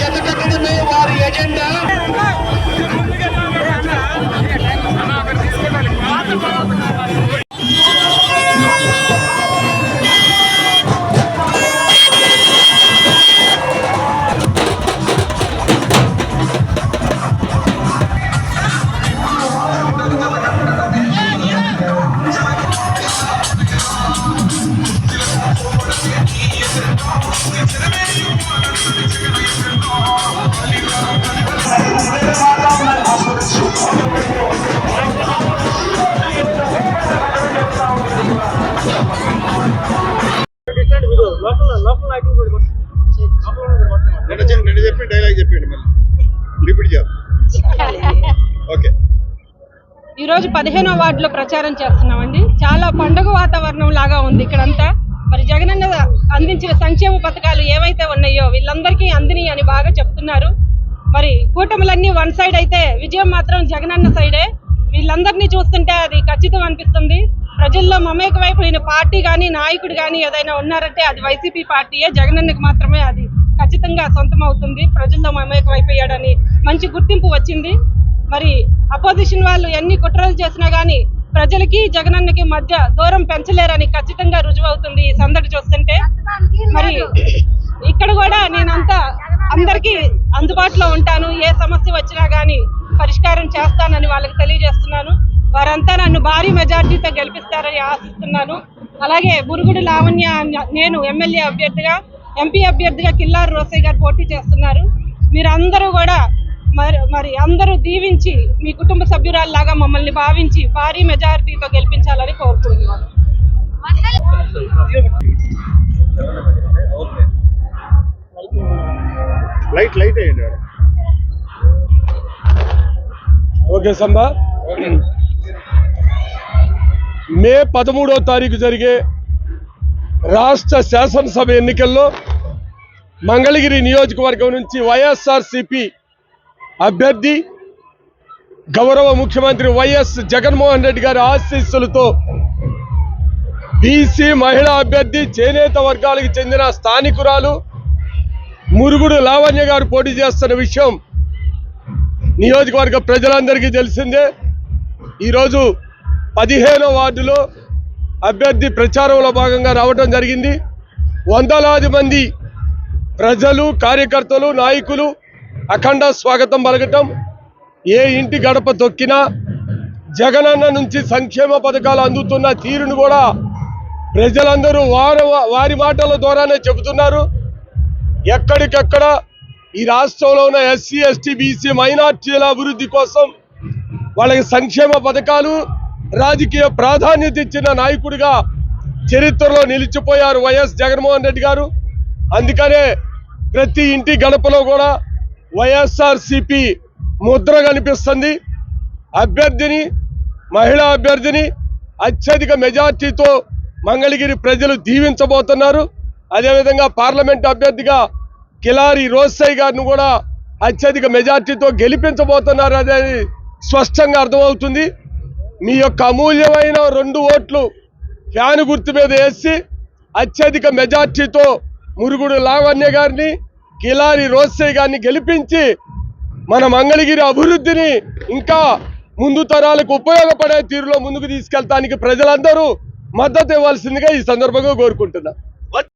జతకట్టడమే వారి ఎజెండా రెండు ఓకే ఈ రోజు పదిహేనో వార్డులో ప్రచారం చేస్తున్నామండి. చాలా పండుగ వాతావరణం లాగా ఉంది ఇక్కడంతా. మరి జగనన్న అందించిన సంక్షేమ పథకాలు ఏవైతే ఉన్నాయో వీళ్ళందరికీ అందిని అని బాగా చెప్తున్నారు. మరి కూటములన్నీ వన్ సైడ్ అయితే విజయం మాత్రం జగనన్న సైడే. వీళ్ళందరినీ చూస్తుంటే అది ఖచ్చితం అనిపిస్తుంది. ప్రజల్లో మమేకమైపోయిన పార్టీ కానీ నాయకుడు కానీ ఏదైనా ఉన్నారంటే అది వైసీపీ పార్టీయే. జగనన్నకు మాత్రమే అది ఖచ్చితంగా సొంతం అవుతుంది ప్రజల్లో మమేకమైపోయాడని మంచి గుర్తింపు వచ్చింది. మరి అపోజిషన్ వాళ్ళు ఎన్ని కుట్రలు చేసినా కానీ ప్రజలకి జగనన్నకి మధ్య దూరం పెంచలేరని ఖచ్చితంగా రుజువవుతుంది ఈ సందడి చూస్తుంటే. మరి ఇక్కడ కూడా నేనంతా అందరికీ అందుబాటులో ఉంటాను. ఏ సమస్య వచ్చినా కానీ పరిష్కారం చేస్తానని వాళ్ళకి తెలియజేస్తున్నాను. వారంతా నన్ను భారీ మెజార్టీతో గెలిపిస్తారని ఆశిస్తున్నాను. అలాగే బురుగుడు లావణ్య నేను ఎమ్మెల్యే అభ్యర్థిగా ఎంపీ అభ్యర్థిగా కిల్లారు రోసయ్య గారు పోటీ చేస్తున్నారు. మీరందరూ కూడా మరి మరి అందరూ దీవించి మీ కుటుంబ సభ్యురాల్లాగా మమ్మల్ని భావించి భారీ మెజారిటీతో గెలిపించాలని కోరుకుంటున్నాను. లైట్ లైట్ వేయండి ఓకే సందా మే పదమూడో తారీఖు జరిగే రాష్ట్ర శాసనసభ ఎన్నికల్లో మంగళగిరి నియోజకవర్గం నుంచి వైఎస్ఆర్సిపి అభ్యర్థి గౌరవ ముఖ్యమంత్రి వైఎస్ జగన్మోహన్ రెడ్డి గారి ఆశీస్సులతో బీసీ మహిళా అభ్యర్థి చేనేత వర్గాలకు చెందిన స్థానికురాలు మురుగుడు లావణ్య గారు పోటీ చేస్తున్న విషయం నియోజకవర్గ ప్రజలందరికీ తెలిసిందే. ఈరోజు పదిహేనో వార్డులో అభ్యర్థి ప్రచారంలో భాగంగా రావడం జరిగింది. వందలాది మంది ప్రజలు కార్యకర్తలు నాయకులు అఖండ స్వాగతం పలకటం. ఏ ఇంటి గడప తొక్కినా జగనన్న నుంచి సంక్షేమ పథకాలు అందుతున్న తీరును కూడా ప్రజలందరూ వారి వారి మాటల ద్వారానే చెబుతున్నారు. ఎక్కడికెక్కడ ఈ రాష్ట్రంలో ఉన్న ఎస్సీ ఎస్టీ బీసీ మైనార్టీల అభివృద్ధి కోసం వాళ్ళకి సంక్షేమ పథకాలు రాజకీయ ప్రాధాన్యత ఇచ్చిన నాయకుడిగా చరిత్రలో నిలిచిపోయారు వైఎస్ జగన్మోహన్ రెడ్డి గారు. అందుకనే ప్రతి ఇంటి గడపలో కూడా వైఎస్ఆర్ సిపి ముద్ర కనిపిస్తుంది. అభ్యర్థిని మహిళా అభ్యర్థిని అత్యధిక మెజార్టీతో మంగళగిరి ప్రజలు దీవించబోతున్నారు. అదేవిధంగా పార్లమెంట్ అభ్యర్థిగా కిలారి రోసయ్య గారిని కూడా అత్యధిక మెజార్టీతో గెలిపించబోతున్నారు అనేది స్పష్టంగా అర్థమవుతుంది. మీ యొక్క అమూల్యమైన రెండు ఓట్లు ఫ్యాను గుర్తు మీద వేసి అత్యధిక మెజార్టీతో మురుగుడు లావణ్య గారిని కిలారి రోసే గారిని గెలిపించి మన మంగళగిరి అభివృద్ధిని ఇంకా ముందు తరాలకు ఉపయోగపడే తీరులో ముందుకు తీసుకెళ్తానికి ప్రజలందరూ మద్దతు ఇవ్వాల్సిందిగా ఈ సందర్భంగా కోరుకుంటున్నా.